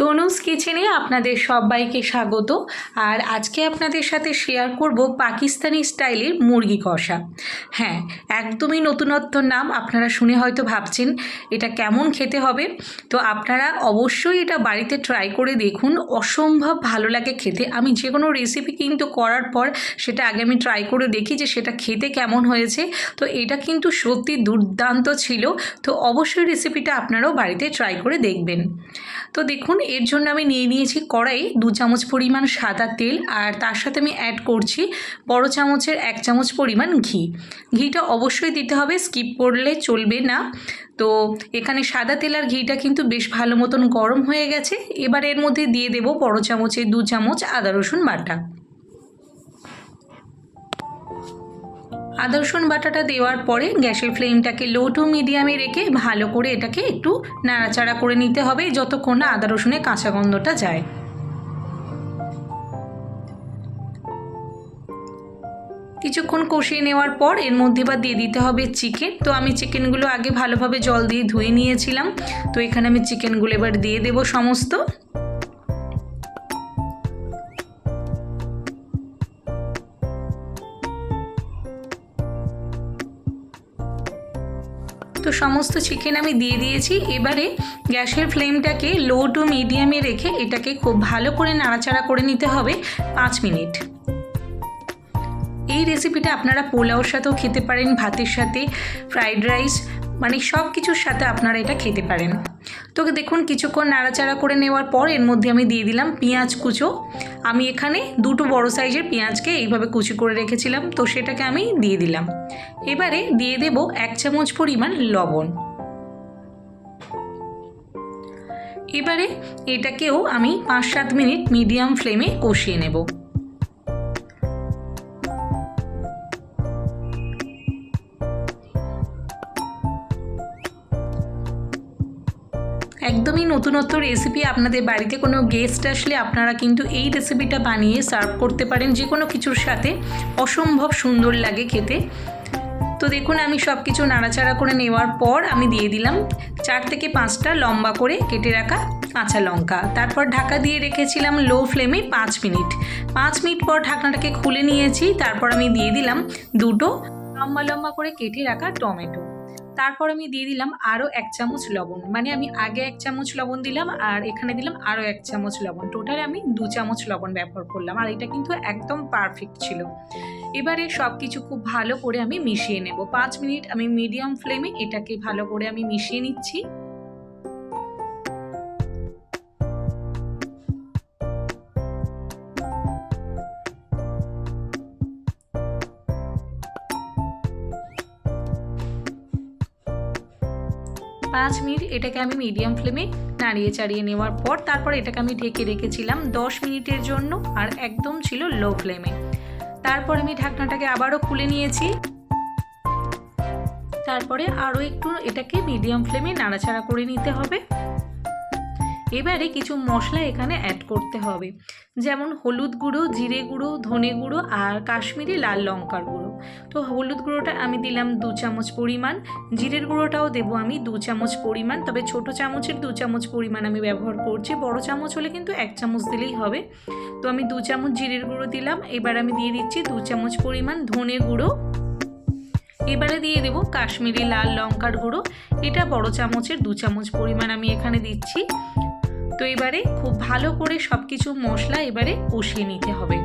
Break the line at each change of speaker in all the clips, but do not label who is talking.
তনুজ কিচেনে আপনাদের সবাইকে স্বাগত। আর আজকে আপনাদের সাথে শেয়ার করব পাকিস্তানি স্টাইলের মুরগি কষা। হ্যাঁ একদমই নতুনত্ব নাম আপনারা শুনে হয়তো ভাবছেন, এটা কেমন খেতে হবে? তো আপনারা অবশ্যই এটা বাড়িতে ট্রাই করে দেখুন, অসম্ভব ভালো লাগে খেতে। আমি যে কোনো রেসিপি কিন্তু করার পর সেটা আগে আমি ট্রাই করে দেখি যে সেটা খেতে কেমন হয়েছে। তো এটা কিন্তু সত্যি দুর্দান্ত ছিল। তো অবশ্যই রেসিপিটা আপনারাও বাড়িতে ট্রাই করে দেখবেন। তো দেখুন এর জন্য আমি নিয়ে নিয়েছি কড়াই, দু চামচ পরিমাণ সাদা তেল আর তার সাথে আমি অ্যাড করছি বড় চামচের এক চামচ পরিমাণ ঘি। ঘিটা অবশ্যই দিতে হবে স্কিপ করলে চলবে না। তো এখানে সাদা তেল আর ঘিটা কিন্তু বেশ ভালো মতন গরম হয়ে গেছে। এবার এর মধ্যে দিয়ে দেব বড় চামচে দু চামচ আদা রসুন বাটা। আদা রসুন বাটাটা দেওয়ার পরে গ্যাসের ফ্লেমটাকে লো টু মিডিয়ামে রেখে ভালো করে এটাকে একটু নাড়াচাড়া করে নিতে হবে যতক্ষণ না আদা রসুনের কাঁচা গন্ধটা যায়। কিছুক্ষণ কষিয়ে নেওয়ার পর এর মধ্যে বা দিয়ে দিতে হবে চিকেন তো আমি চিকেনগুলো আগে ভালোভাবে জল দিয়ে ধুয়ে নিয়েছিলাম। তো এখানে আমি চিকেনগুলো এবার দিয়ে দেবো সমস্ত। তো সমস্ত চিকেন আমি দিয়ে দিয়েছি। এবারে গ্যাসের ফ্লেমটাকে লো টু মিডিয়ামে রেখে এটাকে খুব ভালো করে নাড়াচাড়া করে নিতে হবে পাঁচ মিনিট। এই রেসিপিটা আপনারা পোলাওর সাথেও খেতে পারেন, ভাতের সাথে ফ্রাইড রাইস মানে সব কিছুর সাথে আপনারা এটা খেতে পারেন। তো দেখুন, কিছুক্ষণ নাড়াচাড়া করে নেওয়ার পর এর মধ্যে আমি দিয়ে দিলাম পেঁয়াজ কুচো। আমি এখানে দুটো বড় সাইজের পেঁয়াজকে এইভাবে কুচি করে রেখেছিলাম, তো সেটাকে আমি দিয়ে দিলাম। এবারে দিয়ে দেব এক চামচ পরিমাণ লবণ। এবারে এটাকেও আমি পাঁচ সাত মিনিট মিডিয়াম ফ্লেমে কষিয়ে নেব। একদমই নতুনত্ব রেসিপি আপনাদের বাড়িতে কোনো গেস্ট আসলে আপনারা কিন্তু এই রেসিপিটা বানিয়ে সার্ভ করতে পারেন যে কোনো কিছুর সাথে। অসম্ভব সুন্দর লাগে খেতে। তো দেখুন, আমি সব কিছু নাড়াচাড়া করে নেওয়ার পর আমি দিয়ে দিলাম চার থেকে পাঁচটা লম্বা করে কেটে রাখা কাঁচা লঙ্কা। তারপর ঢাকা দিয়ে রেখেছিলাম লো ফ্লেমে পাঁচ মিনিট। পাঁচ মিনিট পর ঢাকনাটাকে খুলে নিয়েছি। তারপর আমি দিয়ে দিলাম দুটো লম্বা লম্বা করে কেটে রাখা টমেটো। তারপর আমি দিয়ে দিলাম আরও এক চামচ লবণ। মানে আমি আগে এক চামচ লবণ দিলাম আর এখানে দিলাম আরও এক চামচ লবণ। টোটালে আমি দু চামচ লবণ ব্যবহার করলাম আর এটা কিন্তু একদম পারফেক্ট ছিল। এবারে সব কিছু খুব ভালো করে আমি মিশিয়ে নেব। পাঁচ মিনিট আমি মিডিয়াম ফ্লেমে এটাকে ভালো করে আমি মিশিয়ে নিচ্ছি। পাঁচ মিনিট এটাকে আমি মিডিয়াম ফ্লেমে নাড়িয়ে চাড়িয়ে নেওয়ার পর তারপর এটাকে আমি ঢেকে রেখেছিলাম দশ মিনিটের জন্য আর একদম ছিল লো ফ্লেমে তারপর আমি ঢাকনাটাকে আবারও খুলে নিয়েছি। তারপরে আরও একটু এটাকে মিডিয়াম ফ্লেমে নাড়াচাড়া করে নিতে হবে। এবারে কিছু মশলা এখানে অ্যাড করতে হবে। যেমন হলুদ গুঁড়ো, জিরে গুঁড়ো, ধনে গুঁড়ো আর কাশ্মীরি লাল লঙ্কার গুঁড়ো। তো হলুদ গুঁড়োটা আমি দিলাম দু চামচ পরিমাণ, জিরের গুঁড়োটাও দেবো আমি দু চামচ পরিমাণ, তবে ছোট চামচের দু চামচ পরিমাণ আমি ব্যবহার করছি, বড় চামচ হলে কিন্তু এক চামচ দিলেই হবে। তো আমি দু চামচ জিরের গুঁড়ো দিলাম, এবার আমি দিয়ে দিচ্ছি দু চামচ পরিমাণ ধনে গুঁড়ো। এবারে দিয়ে দেব কাশ্মীরি লাল লঙ্কার গুঁড়ো, এটা বড় চামচের দু চামচ পরিমাণ আমি এখানে দিচ্ছি। তো এবারে খুব ভালো করে সব কিছু মশলা এবারে কষিয়ে নিতে হবে।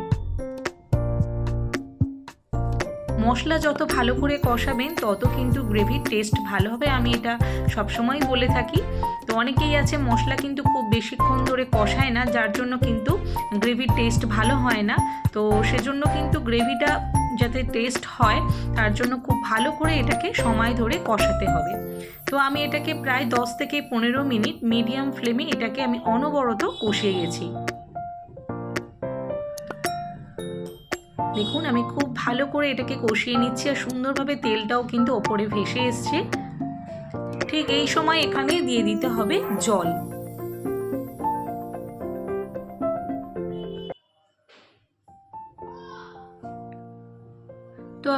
মশলা যত ভালো করে কষাবেন, তত কিন্তু গ্রেভির টেস্ট ভালো হবে। আমি এটা সবসময় বলে থাকি। তো অনেকেই আছে মশলা কিন্তু খুব বেশিক্ষণ ধরে কষায় না, যার জন্য কিন্তু গ্রেভির টেস্ট ভালো হয় না। তো সেজন্য কিন্তু গ্রেভিটা যাতে টেস্ট হয়, তার জন্য খুব ভালো করে এটাকে সময় ধরে কষাতে হবে। তো আমি এটাকে প্রায় দশ থেকে পনেরো মিনিট মিডিয়াম ফ্লেমে এটাকে আমি অনবরত কষিয়ে গেছি। দেখুন, আমি খুব ভালো করে এটাকে কষিয়ে নিচ্ছি আর সুন্দরভাবে তেলটাও কিন্তু ওপরে ভেসে এসছে। ঠিক এই সময় এখানে দিয়ে দিতে হবে জল।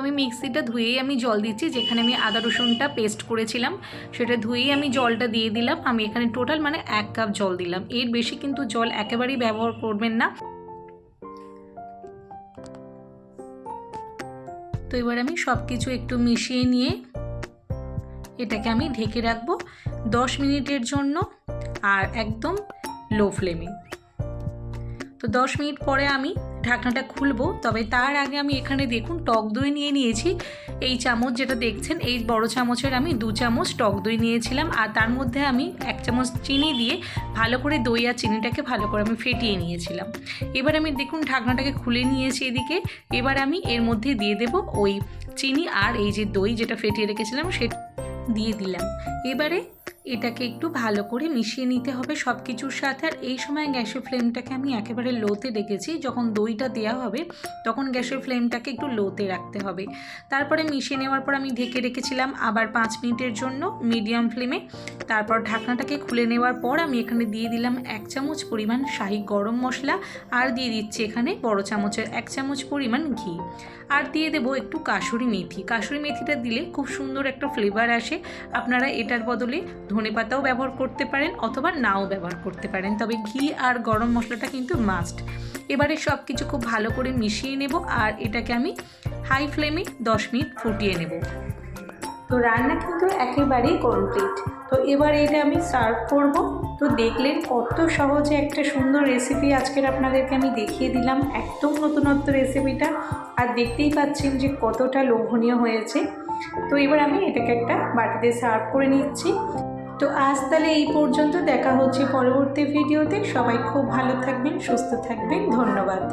আমি মিক্সিটা ধুয়েই আমি জল দিচ্ছি, যেখানে আমি আদা রসুনটা পেস্ট করেছিলাম। সেটা ধুয়েই আমি জলটা দিয়ে দিলাম। আমি এখানে টোটাল মানে এক কাপ জল দিলাম। এর বেশি কিন্তু জল একেবারেই ব্যবহার করবেন না। তো এবার আমি সব কিছু একটু মিশিয়ে নিয়ে এটাকে আমি ঢেকে রাখব দশ মিনিটের জন্য আর একদম লো ফ্লেমে তো দশ মিনিট পরে আমি ঢাকনাটা খুলবো, তবে তার আগে আমি এখানে দেখুন টক দই নিয়ে নিয়েছি। এই চামচ যেটা দেখছেন, এই বড় চামচের আমি দু চামচ টক দই নিয়েছিলাম, আর তার মধ্যে আমি এক চামচ চিনি দিয়ে ভালো করে দই আর চিনিটাকে ভালো করে আমি ফেটিয়ে নিয়েছিলাম। এবার আমি দেখুন ঢাকনাটাকে খুলে নিয়েছি এদিকে, এবার আমি এর মধ্যে দিয়ে দেব ওই চিনি আর এই যে দই যেটা ফেটিয়ে রেখেছিলাম সেটা দিয়ে দিলাম। এবারে এটাকে একটু ভালো করে মিশিয়ে নিতে হবে সব কিছুর সাথে। আর এই সময় গ্যাসের ফ্লেমটাকে আমি একেবারে লোতে রেখেছি যখন দইটা দেওয়া হবে, তখন গ্যাসের ফ্লেমটাকে একটু লোতে রাখতে হবে। তারপরে মিশিয়ে নেওয়ার পর আমি ঢেকে রেখেছিলাম আবার পাঁচ মিনিটের জন্য মিডিয়াম ফ্লেমে। তারপর ঢাকনাটাকে খুলে নেওয়ার পর আমি এখানে দিয়ে দিলাম এক চামচ পরিমাণ শাহি গরম মশলা। আর দিয়ে দিচ্ছি এখানে বড় চামচের এক চামচ পরিমাণ ঘি। আর দিয়ে দেবো একটু কাশুরি মেথি। কাশুরি মেথিটা দিলে খুব সুন্দর একটা ফ্লেভার আসে। আপনারা এটার বদলে ধনে পাতাও ব্যবহার করতে পারেন অথবা নাও ব্যবহার করতে পারেন। তবে ঘি আর গরম মশলাটা কিন্তু মাস্ট এবারে সব কিছু খুব ভালো করে মিশিয়ে নেব আর এটাকে আমি হাই ফ্লেমে দশ মিনিট ফুটিয়ে নেব। তো রান্না কিন্তু একেবারেই কমপ্লিট তো এবার এটা আমি সার্ভ করব। তো দেখলেন কত সহজে একটা সুন্দর রেসিপি আজকের আপনাদেরকে আমি দেখিয়ে দিলাম, একদম নতুনত্ব রেসিপিটা আর দেখতেই পাচ্ছেন যে কতটা লোভনীয় হয়েছে। তো এবার আমি এটাকে একটা বাটিতে সার্ভ করে নিচ্ছি। তো আজ তাহলে এই পর্যন্ত। দেখা হচ্ছে পরবর্তী ভিডিওতে। সবাই খুব ভালো থাকবেন, সুস্থ থাকবেন। ধন্যবাদ।